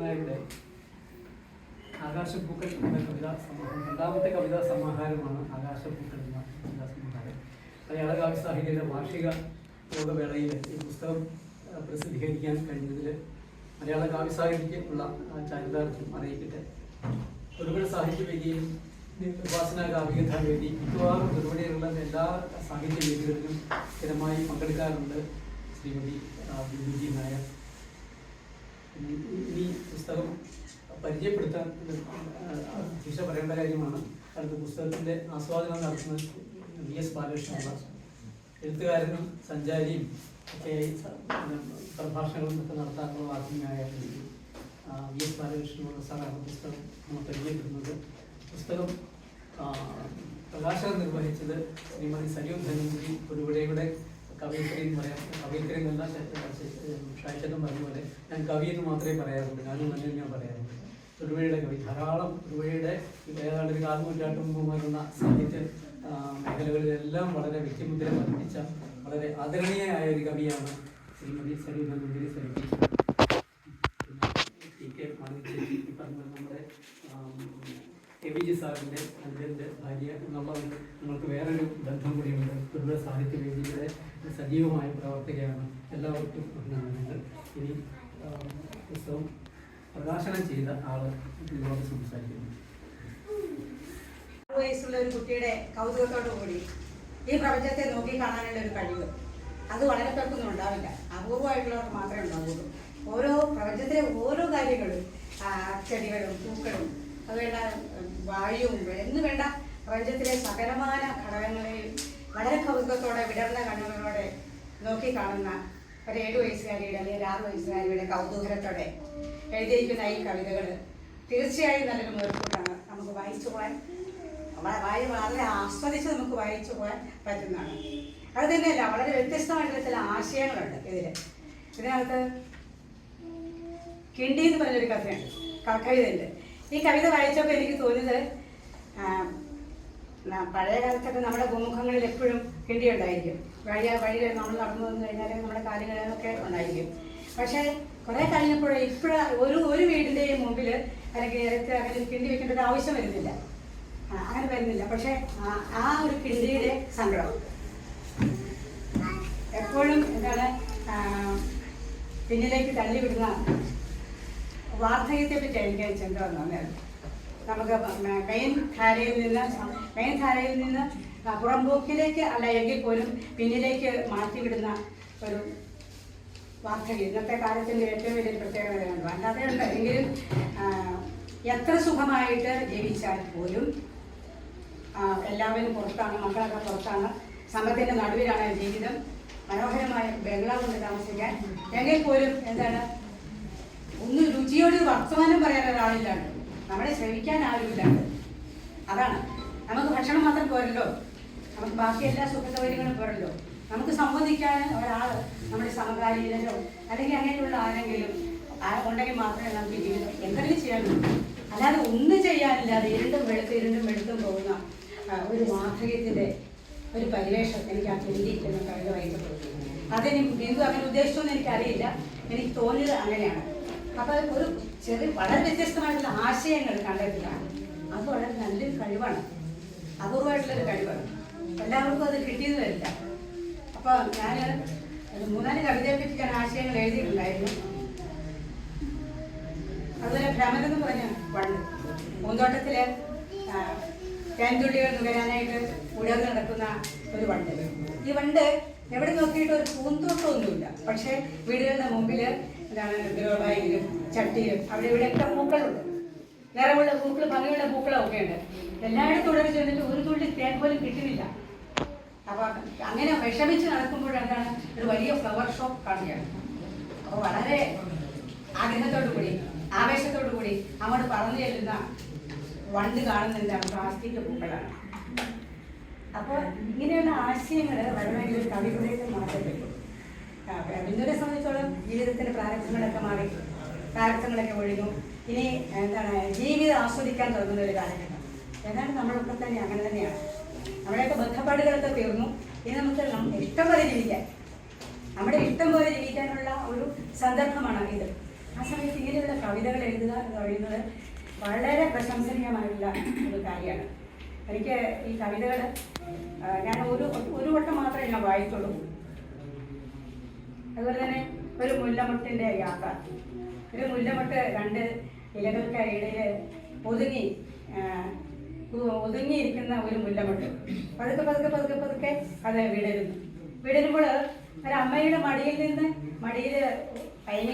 നായരുടെ ആകാശപ്പൂക്കൾ എന്ന കവിതാ സമാഹാരം രണ്ടാമത്തെ കവിതാ സമാഹാരമാണ് ആകാശപ്പൂക്കൾ എന്ന കവിതാ സമാഹാരം. മലയാള കാവ്യ സാഹിത്യയുടെ വാർഷിക യോഗവേളയിൽ ഈ പുസ്തകം പ്രസിദ്ധീകരിക്കാൻ കഴിഞ്ഞതിൽ മലയാള കാവ്യ സാഹിത്യത്തിലുള്ള ആ, ചാരിതാർത്ഥ്യം അറിയിക്കട്ടെ. ഒരുപാട് സാഹിത്യവേദിയും ഉപാസന കാവ്യകഥാ വേദി മിക്കവാറും തൊടുപുഴയിലുള്ള എല്ലാ സാഹിത്യ വേദികളിലും സ്ഥിരമായി പങ്കെടുക്കാറുണ്ട് ശ്രീമതി ബിന്ദുജി നായർ ഇനി ഈ പുസ്തകം പരിചയപ്പെടുത്താൻ ശിക്ഷ പറയേണ്ട കാര്യമാണ്. അടുത്ത പുസ്തകത്തിന്റെ ആസ്വാദനം നടത്തുന്ന വി എസ് ബാലകൃഷ്ണ എഴുത്തുകാരനും സഞ്ചാരിയും ഒക്കെ പ്രഭാഷണങ്ങളും ഒക്കെ നടത്താനുള്ള ആത്മീയായ വി എസ് ബാലകൃഷ്ണനുള്ള സാറാണ് പുസ്തകം നമ്മൾ പരിചയപ്പെടുന്നത്. പുസ്തകം പ്രകാശനം നിർവഹിച്ചത് ശ്രീമതി സരിയു ധനഞ്ജലി ഒരുവിടെയുടെ കവയിത്രി എന്ന് പറയാം. കവയിത്രി എന്നല്ല ഷായിച്ചേട്ടൻ പറഞ്ഞ പോലെ. ഞാൻ കവി എന്ന് മാത്രമേ പറയാറുള്ളൂ. ഞാനും ഞാൻ പറയാറുള്ളൂ ഒരുവയുടെ കവി. ധാരാളം ഒരുവയുടെ ഏതാണ്ട് ഒരു കാൽ നൂറ്റാണ്ട് മുമ്പ് വരുന്ന സാഹിത്യ മേഖലകളിലെല്ലാം വളരെ വ്യക്തിമുദ്ര പതിപ്പിച്ച വളരെ ആദരണീയമായ ഒരു കവിയാണ് ശ്രീമതി സരിയു നന്ദിനി സരിറ്റി ടി കെ ഈ പറഞ്ഞ നമ്മുടെ എ വി ജി സാറിന്റെ അദ്ദേഹത്തിന്റെ ഭാര്യ എന്നുള്ളത് നിങ്ങൾക്ക് വേറൊരു ബന്ധം കൂടിയുണ്ട്. ദുർഗ സാഹിത്യ വേദിയുടെ സജീവമായ പ്രവർത്തകയാണ്. എല്ലാവർക്കും അഭിനന്ദനങ്ങൾ. ഇനി പുസ്തകം പ്രകാശനം ചെയ്ത ആൾ ഇതിനോട് സംസാരിക്കുന്നു. വയസ്സുള്ള ഒരു കുട്ടിയുടെ കൗതുകത്തോടു കൂടി ഈ പ്രപഞ്ചത്തെ നോക്കി കാണാനുള്ള ഒരു കഴിവ് അത് വളരെ പേർക്കൊന്നും ഉണ്ടാവില്ല. അപൂർവമായിട്ടുള്ളവർക്ക് മാത്രമേ ഉണ്ടാവുള്ളൂ. ഓരോ പ്രപഞ്ചത്തിലെ ഓരോ കാര്യങ്ങളും ചെടികളും പൂക്കളും അത് വേണ്ട ഉം, വായുവും എന്ന് വേണ്ട പ്രപഞ്ചത്തിലെ സകലമായ ഘടകങ്ങളെയും വളരെ കൗതുകത്തോടെ വിടർന്ന കണ്ണുകളോടെ നോക്കി കാണുന്ന ഒരു ഏഴ് വയസ്സുകാരിയുടെ അല്ലെങ്കിൽ ആറ് വയസ്സുകാരിയുടെ കൗതൂഹലത്തോടെ എഴുതിയിരിക്കുന്ന ഈ കവിതകൾ തീർച്ചയായും നല്ലൊരു മുതൽക്കൂട്ടാണ് നമുക്ക് വായിച്ചു പോകാൻ വ- വായി വളരെ ആസ്വദിച്ച് നമുക്ക് വായിച്ചു പോകാൻ പറ്റുന്നതാണ്. അത് തന്നെയല്ല വളരെ വ്യത്യസ്തമായിട്ടുള്ള ചില ആശയങ്ങളുണ്ട് ഇതിൽ ഇതിനകത്ത് കിണ്ടി എന്ന് പറഞ്ഞൊരു കഥയുണ്ട് കവിതയുണ്ട്. ഈ കവിത വായിച്ചപ്പോൾ എനിക്ക് തോന്നിയത് പഴയ കാലത്തൊക്കെ നമ്മുടെ ഗോമുഖങ്ങളിൽ എപ്പോഴും കിണ്ടി ഉണ്ടായിരിക്കും വഴി വഴിയിൽ നമ്മൾ നടന്നു വന്നു കഴിഞ്ഞാൽ നമ്മുടെ കാലുകളൊക്കെ ഉണ്ടായിരിക്കും. പക്ഷേ കുറേ കഴിഞ്ഞപ്പോൾ ഇപ്പോഴ ഒരു ഒരു വീടിന്റെയും മുമ്പിൽ അല്ലെങ്കിൽ നേരത്തെ അങ്ങനെ കിണ്ടി വെക്കേണ്ട ഒരു ആവശ്യം വരുന്നില്ല. അങ്ങനെ വരുന്നില്ല. പക്ഷേ ആ- ഒരു കിണ്ടിയുടെ സങ്കടം. എപ്പോഴും എന്താണ് പിന്നിലേക്ക് തള്ളിവിടുന്ന വാർദ്ധക്യത്തെ പറ്റി എനിക്ക് ചിന്ത വന്നത് നമുക്ക് മെയിൻ ധാരയിൽ നിന്ന് മെയിൻ ധാരയിൽ നിന്ന് പുറംപോക്കിലേക്ക് അല്ല എങ്കിൽ പോലും പിന്നിലേക്ക് മാറ്റിവിടുന്ന ഒരു വാർദ്ധക്യം. ഇന്നത്തെ കാലത്തിന്റെ ഏറ്റവും വലിയ പ്രത്യേകതയാണ് അല്ലാതെ ഉണ്ട്. എങ്കിലും എത്ര സുഖമായിട്ട് ജീവിച്ചാൽ പോലും എല്ലാവരും പുറത്താണ് മക്കളൊക്കെ പുറത്താണ് സമ്പത്തിന്റെ നടുവിലാണ് ജീവിതം. മനോഹരമായ ബംഗ്ലാവ് കൊണ്ട് താമസിക്കാൻ എങ്കിൽ പോലും എന്താണ്? ഒന്ന് രുചിയോട് വർത്തമാനം പറയാൻ ഒരാളില്ലാണ്ട്. നമ്മളെ ശ്രമിക്കാൻ ആരുമില്ലാണ്ട് അതാണ്. നമുക്ക് ഭക്ഷണം മാത്രം പോരല്ലോ. നമുക്ക് ബാക്കി എല്ലാ സുഖ സൗകര്യങ്ങളും പോരല്ലോ. നമുക്ക് സംബന്ധിക്കാൻ ഒരാൾ നമ്മുടെ സമകാലീനരോ അല്ലെങ്കിൽ അങ്ങനെയുള്ള ആരെങ്കിലും ഉണ്ടെങ്കിൽ മാത്രമേ നമുക്ക് ജീവിതം എന്തെങ്കിലും ചെയ്യാൻ അല്ലാതെ ഒന്നും ചെയ്യാനില്ലാതെ ഇരുണ്ടും വെളുത്തും ഇരുണ്ടും വെളുത്തും പോകുന്ന ഒരു വാർദ്ധക്യത്തിന്റെ ഒരു പരിവേഷം എനിക്ക് ആ എന്ന കവിത വായിച്ചപ്പോൾ അതെനിക്ക് ബിന്ദു അങ്ങനെ ഉദ്ദേശിച്ചോന്ന് എനിക്കറിയില്ല. എനിക്ക് തോന്നിയത് അങ്ങനെയാണ്. അപ്പോൾ ഒരു ചെറിയ വളരെ വ്യത്യസ്തമായിട്ടുള്ള ആശയങ്ങൾ കണ്ടെത്തിയാണ് അത് വളരെ നല്ലൊരു കഴിവാണ്. അപൂർവമായിട്ടുള്ളൊരു കഴിവാണ്. എല്ലാവർക്കും അത് കിട്ടിയത് വരില്ല അപ്പോൾ ഞാൻ മൂന്നാൽ കവിതയെ പറ്റി ഞാൻ ആശയങ്ങൾ എഴുതിയിട്ടുണ്ടായിരുന്നു. അതുപോലെ ഭ്രമരം എന്ന് പറഞ്ഞ പണ്ട് പൂന്തോട്ടത്തിൽ ആ, തേൻതുള്ളികൾ നുകരാനായിട്ട് ഉടകൾ നടക്കുന്ന ഒരു വണ്ട്. ഈ വണ്ട് എവിടെ നോക്കിയിട്ട് ഒരു പൂന്തോട്ടമൊന്നുമില്ല. പക്ഷേ വീടുകളുടെ മുമ്പിൽ എന്താണ് ഗ്രോബായിലും ചട്ടിയിലും അവിടെ ഇവിടെ ഇവിടെയൊക്കെ പൂക്കളുണ്ട്. നിറമുള്ള പൂക്കൾ ഭംഗിയുള്ള പൂക്കളൊക്കെ ഉണ്ട്. എല്ലായിടത്തും ഉടനെ ചെന്നിട്ട് ഒരു തുള്ളി തേൻ പോലും കിട്ടുന്നില്ല. അപ്പൊ അങ്ങനെ വിഷമിച്ച് നടക്കുമ്പോൾ എന്താണ്? ഒരു വലിയ ഫ്ലവർ ഷോപ്പ് കാണുകയാണ്. അപ്പോൾ വളരെ ആഗ്രഹത്തോടു കൂടി ആവേശത്തോടു കൂടി അങ്ങോട്ട് പറഞ്ഞു ചെല്ലുന്ന വണ്ട് കാണുന്ന പ്ലാസ്റ്റിക് പൂക്കളാണ്. അപ്പോൾ ഇങ്ങനെയുള്ള ആശയങ്ങൾ ഒരു കവിതയിലേക്ക് മാറ്റപ്പെട്ടു ബിന്ദുവിനെ സംബന്ധിച്ചോളം ജീവിതത്തിന്റെ പ്രാരബ്ധങ്ങളൊക്കെ മാറി പ്രാരബ്ധങ്ങളൊക്കെ ഒഴിഞ്ഞു ഇനി എന്താണ് ജീവിതം ആസ്വദിക്കാൻ തുടങ്ങുന്ന ഒരു കാലഘട്ടം. ഏതാണ്ട് നമ്മളൊക്കെ തന്നെ അങ്ങനെ തന്നെയാണ്. നമ്മുടെയൊക്കെ ബന്ധപ്പാടുകളൊക്കെ തീർന്നു. ഇനി നമുക്ക് ഇഷ്ടം പോലെ ജീവിക്കാൻ നമ്മുടെ ഇഷ്ടം പോലെ ജീവിക്കാനുള്ള ഒരു സന്ദർഭമാണ് ഇത്. ആ സമയത്ത് ഇങ്ങനെയുള്ള കവിതകൾ എഴുതുക എന്ന് പറയുന്നത് വളരെ പ്രശംസനീയമായിട്ടുള്ള ഒരു കാര്യമാണ്. എനിക്ക് ഈ കവിതകൾ ഞാൻ ഒരു ഒരു വട്ടം മാത്രമേ ഞാൻ വായിച്ചുള്ളൂ. അതുപോലെ തന്നെ ഒരു മുല്ലമുട്ടിന്റെ യാത്ര. ഒരു മുല്ലമുട്ട് രണ്ട് ഇലകൾക്കിടയിൽ ഒതുങ്ങി ഒതുങ്ങിയിരിക്കുന്ന ഒരു മുല്ലമുട്ട്. പതുക്കെ പതുക്കെ പതുക്കെ പതുക്കെ അത് വിടരുന്നു. വിടരുമ്പോൾ ഒരു അമ്മയുടെ മടിയിൽ നിന്ന് മടിയിൽ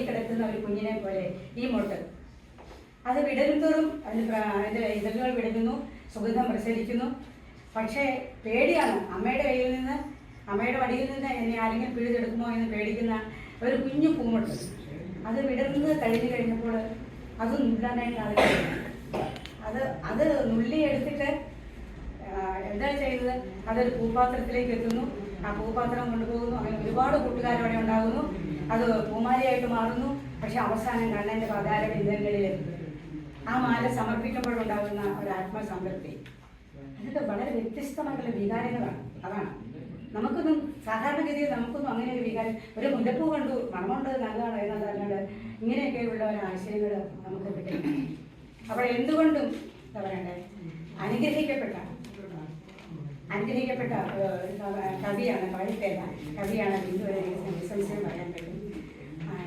കിടക്കുന്ന ഒരു കുഞ്ഞിനെ പോലെ ഈ മുട്ട്. അത് വിടരും തോറും അതിന്റെ ഇതളുകൾ വിടരുന്നു സുഗന്ധം പ്രസരിക്കുന്നു. പക്ഷേ പേടിയാണ്. അമ്മയുടെ കയ്യിൽ നിന്ന് അമ്മയുടെ വടിയിൽ നിന്ന് എന്നെ ആരെങ്കിലും പിഴുതെടുക്കുമോ എന്ന് പേടിക്കുന്ന ഒരു കുഞ്ഞു പൂമുട്ട് അത് വിടർന്ന് കഴിഞ്ഞു കഴിഞ്ഞപ്പോൾ അത് നുള്ളാനായിട്ട് അത് അത് അത് നുള്ളി എടുത്തിട്ട് എന്താ ചെയ്തത് അതൊരു പൂപാത്രത്തിലേക്ക് എത്തുന്നു. ആ പൂപാത്രം കൊണ്ടുപോകുന്നു. അങ്ങനെ ഒരുപാട് കൂട്ടുകാരവിടെ ഉണ്ടാകുന്നു. അത് പൂമാലയായിട്ട് മാറുന്നു. പക്ഷെ അവസാനം കണ്ണന്റെ പതാര ബിന്ദങ്ങളിലെത്തുന്നു ആ മാല സമർപ്പിക്കുമ്പോഴുണ്ടാകുന്ന ഒരു ആത്മസംതൃപ്തി. അതൊക്കെ വളരെ വ്യത്യസ്തമായിട്ടുള്ള വികാരങ്ങളാണ്. അതാണ്. നമുക്കൊന്നും സാധാരണഗതിയിൽ നമുക്കൊന്നും അങ്ങനെ ഒരു വികാരം ഒരു മുല്ലപ്പൂ കണ്ടു മണമുണ്ട് നല്ലതാണ് എന്നതല്ലാണ്ട് ഇങ്ങനെയൊക്കെയുള്ള ഒരു ആശയങ്ങൾ നമുക്ക് കിട്ടില്ല. അപ്പോൾ എന്തുകൊണ്ടും എന്താ പറയണ്ടേ? അനുഗ്രഹിക്കപ്പെട്ട അനുഗ്രഹിക്കപ്പെട്ട കവിയാണ് പഴയത്തേല കവിയാണ് ബിന്ദു സംശയം പറയാൻ പറ്റും.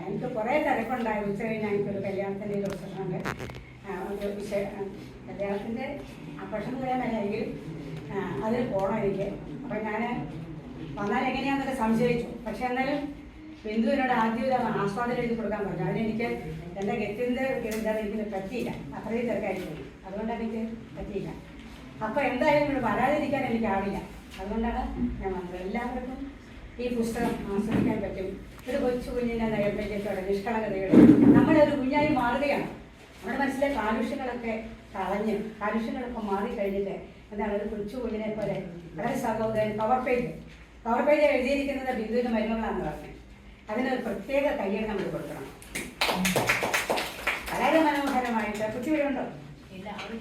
എനിക്ക് കുറേ തിരക്കുണ്ടായി. ഉച്ച കഴിഞ്ഞാൽ എനിക്കൊരു കല്യാണത്തിന്റെ ഒരു പ്രശ്നമുണ്ട് ഒരു വിശേഷം ആ, കല്യാണത്തിന്റെ ആ അതിൽ പോകണം എനിക്ക്. അപ്പം ഞാൻ വന്നാൽ എങ്ങനെയാണെന്നൊക്കെ സംശയിച്ചു. പക്ഷെ എന്നാലും ബിന്ദുവിനോട് ആദ്യം ഒരു ആസ്വാദനം എഴുതി കൊടുക്കാൻ പറഞ്ഞു. അതിനെനിക്ക് എന്റെ ഗത്യന്ത എന്താണെന്ന് എനിക്ക് പറ്റിയില്ല. അത്രയും തിരക്കായിരിക്കും അതുകൊണ്ടാണ് എനിക്ക് പറ്റിയില്ല. അപ്പോൾ എന്തായാലും ഇവിടെ വരാതിരിക്കാൻ എനിക്കാവില്ല അതുകൊണ്ടാണ് ഞാൻ വന്നത്. എല്ലാവർക്കും ഈ പുസ്തകം ആസ്വദിക്കാൻ പറ്റും. ഒരു കൊച്ചു കുഞ്ഞിന്റെ നൈർമല്യത്തോടെ നിഷ്കളങ്കതയോടെ നമ്മളൊരു കുഞ്ഞായി മാറുകയാണ്. നമ്മുടെ മനസ്സിലെ കാലുഷ്യങ്ങളൊക്കെ കളഞ്ഞ് കാലുഷ്യങ്ങളൊക്കെ മാറി കഴിഞ്ഞിട്ട് എന്താണ് ഒരു കൊച്ചു കുഞ്ഞിനെ പോലെ വളരെ സഹോദരൻ പവർ പേജ് പവർ പേജ് എഴുതിയിരിക്കുന്നത് ബിന്ദുവിന്റെ മരുമകളാണെന്ന് പറഞ്ഞത് ഒരു പ്രത്യേക കയ്യടി നമ്മൾ കൊടുക്കണം. വളരെ മനോഹരമായിട്ട്. കുട്ടി ജർമ്മനി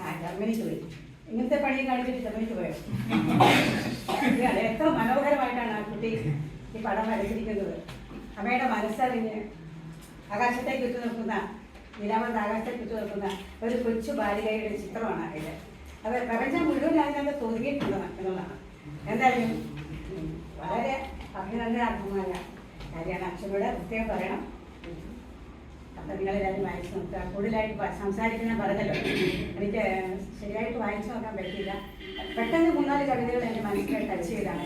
ആ ജർമ്മനിക്ക് പോയി. ഇങ്ങനത്തെ പണിയും കാണിച്ചിട്ട് ജർമ്മനിക്ക് പോയോ? എത്ര മനോഹരമായിട്ടാണ് ആ കുട്ടി ഈ പടം വരച്ചിരിക്കുന്നത്. അമ്മയുടെ മനസ്സറിഞ്ഞ് ആകാശത്തേക്ക് ഉറ്റു നിൽക്കുന്ന ഉറ്റു നിൽക്കുന്ന ഒരു കൊച്ചു ബാലികയുടെ ചിത്രമാണ് അതിൽ അത് പ്രപഞ്ചം മുഴുവൻ അതിനകത്ത് തോന്നിയിട്ടുള്ള എന്നുള്ളതാണ് എന്തായാലും വളരെ വളരെ അഭിനന്ദനാർഹമായ കാര്യമാണ്. അച്ഛനോട് പ്രത്യേകം പറയണം. അപ്പം നിങ്ങളെല്ലാവരും വായിച്ചു നോക്കുക. കൂടുതലായിട്ട് സംസാരിക്കുന്ന പറഞ്ഞല്ലോ എനിക്ക് ശരിയായിട്ട് വായിച്ചു നോക്കാൻ പറ്റിയില്ല. പെട്ടെന്ന് മൂന്നാൽ കവിതകൾ എന്റെ മനസ്സിൽ ടച്ച് ചെയ്താണ്